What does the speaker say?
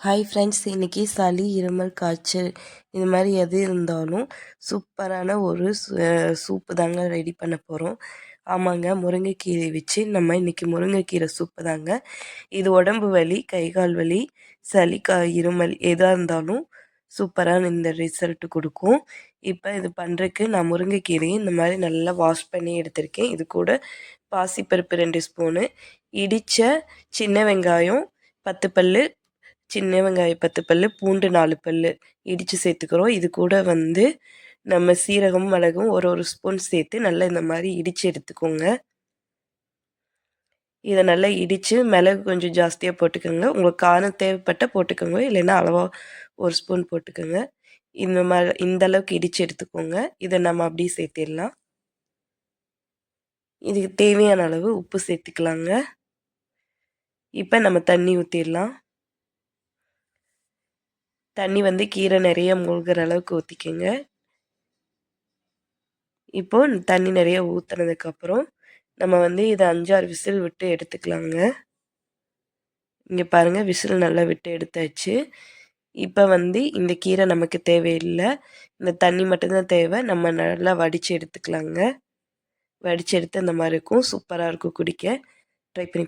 Hi friends இன்றைக்கி சளி இருமல் காய்ச்சல் இது மாதிரி எது இருந்தாலும் சூப்பரான ஒரு சூப்பு தாங்க ரெடி பண்ண போகிறோம் ஆமாங்க முருங்கைக்கீரை வச்சு நம்ம இன்றைக்கி முருங்கைக்கீரை சூப்பு தாங்க. இது உடம்பு வலி கை கால் வலி சளி கா இருமல் எதாக இருந்தாலும் சூப்பரான இந்த ரிசல்ட் கொடுக்கும். இப்போ இது பண்ணுறதுக்கு நான் முருங்கைக்கீரையை இந்த மாதிரி நல்லா வாஷ் பண்ணி எடுத்திருக்கேன். இது கூட பாசிப்பருப்பு ரெண்டு ஸ்பூனு இடித்த சின்ன வெங்காயம் பத்து பல் சின்ன வெங்காயம் பத்து பல் பூண்டு நாலு பல் இடித்து சேர்த்துக்கிறோம். இது கூட வந்து நம்ம சீரகம் மிளகும் ஒரு ஒரு ஸ்பூன் சேர்த்து நல்லா இந்த மாதிரி இடித்து எடுத்துக்கோங்க. இதை நல்லா இடித்து மிளகு கொஞ்சம் ஜாஸ்தியாக போட்டுக்கோங்க. உங்களுக்கு காரம் தேவைப்பட்ட போட்டுக்கோங்க. இல்லைன்னா அளவாக ஒரு ஸ்பூன் போட்டுக்கோங்க. இந்த மாதிரி இந்த அளவுக்கு இடித்து எடுத்துக்கோங்க. இதை நம்ம அப்படியே சேர்த்திடலாம். இதுக்கு தேவையான அளவு உப்பு சேர்த்துக்கலாங்க. இப்போ நம்ம தண்ணி ஊற்றிடலாம் தண்ணி வந்து கீரை நிறைய மூழ்கிற அளவுக்கு ஊற்றிக்கோங்க இப்போ தண்ணி நிறைய ஊற்றுனதுக்கப்புறம் நம்ம வந்து இதை அஞ்சாறு விசில் விட்டு எடுத்துக்கலாங்க. இங்கே பாருங்கள் விசில் நல்லா விட்டு எடுத்தாச்சு. இப்போ வந்து இந்த கீரை நமக்கு தேவையில்லை. இந்த தண்ணி மட்டும்தான் தேவை. நம்ம நல்லா வடித்து எடுத்துக்கலாங்க. வடித்து எடுத்து அந்த மாதிரி இருக்கும். சூப்பராக இருக்கும் குடிக்க. ட்ரை பண்ணி